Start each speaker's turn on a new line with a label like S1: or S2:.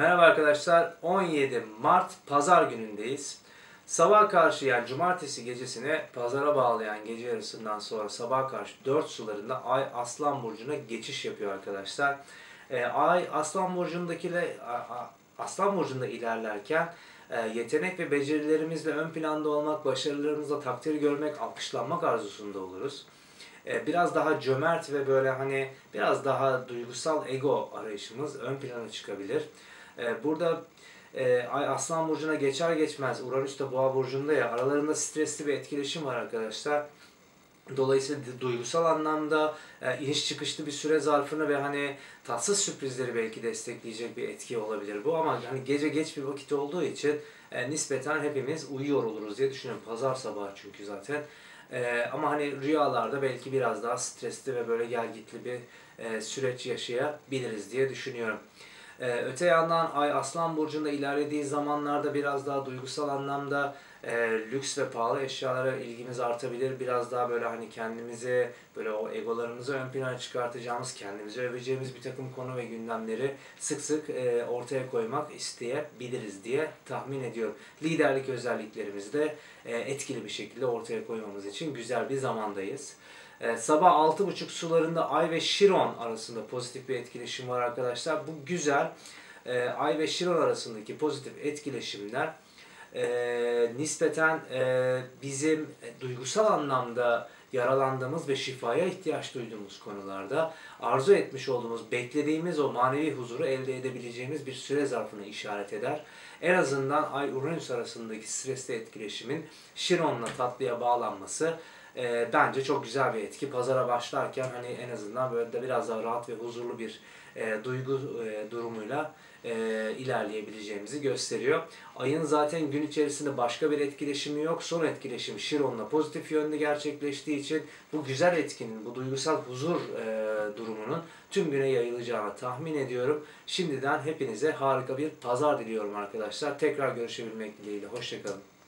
S1: Merhaba arkadaşlar. 17 Mart Pazar günündeyiz. Sabah karşı yani cumartesi gecesine pazara bağlayan gece yarısından sonra sabah karşı 4 sularında Ay Aslan Burcu'na geçiş yapıyor arkadaşlar. Ee, Ay Aslan Burcu'ndakiyle Aslan Burcu'nda ilerlerken e, yetenek ve becerilerimizle ön planda olmak, başarılarımızla takdir görmek, alkışlanmak arzusunda oluruz. E, biraz daha cömert ve böyle hani biraz daha duygusal ego arayışımız ön plana çıkabilir. E, burada e, Ay Aslan Burcu'na geçer geçmez Uranüs de Boğa Burcu'nda ya aralarında stresli bir etkileşim var arkadaşlar. Dolayısıyla duygusal anlamda e, iniş çıkışlı bir süre zarfını ve hani tatsız sürprizleri belki destekleyecek bir etki olabilir bu ama hani gece geç bir vakit olduğu için e, nispeten hepimiz uyuyor oluruz diye düşünüyorum. Pazar sabahı çünkü zaten. Ama hani rüyalarda belki biraz daha stresli ve böyle gelgitli bir e, süreç yaşayabiliriz diye düşünüyorum. Ee, öte yandan Ay Aslan Burcu'nda ilerlediği zamanlarda biraz daha duygusal anlamda e, lüks ve pahalı eşyalara ilgimiz artabilir. Biraz daha böyle hani kendimizi, böyle o egolarımızı ön plana çıkartacağımız, kendimizi öveceğimiz bir takım konu ve gündemleri sık sık e, ortaya koymak isteyebiliriz diye tahmin ediyorum. Liderlik özelliklerimizi de e, etkili bir şekilde ortaya koymamız için güzel bir zamandayız. Ee, sabah 6.30 sularında Ay ve Şiron arasında pozitif bir etkileşim var arkadaşlar. Bu güzel. Ee, Ay ve Şiron arasındaki pozitif etkileşimler e, nispeten e, bizim duygusal anlamda yaralandığımız ve şifaya ihtiyaç duyduğumuz konularda arzu etmiş olduğumuz, beklediğimiz o manevi huzuru elde edebileceğimiz bir süre zarfını işaret eder. En azından Ay-Uranüs arasındaki stresli etkileşimin Şiron'la tatlıya bağlanması e, bence çok güzel bir etki. Pazara başlarken hani en azından böyle de biraz daha rahat ve huzurlu bir e, duygu e, durumuyla e, ilerleyebileceğimizi gösteriyor. Ayın zaten gün içerisinde başka bir etkileşimi yok. Son etkileşim Şiron'la pozitif yönde gerçekleştiği için bu güzel etkinin, bu duygusal huzur e, durumunun tüm güne yayılacağını tahmin ediyorum. Şimdiden hepinize harika bir pazar diliyorum arkadaşlar. Tekrar görüşebilmek dileğiyle. Hoşçakalın.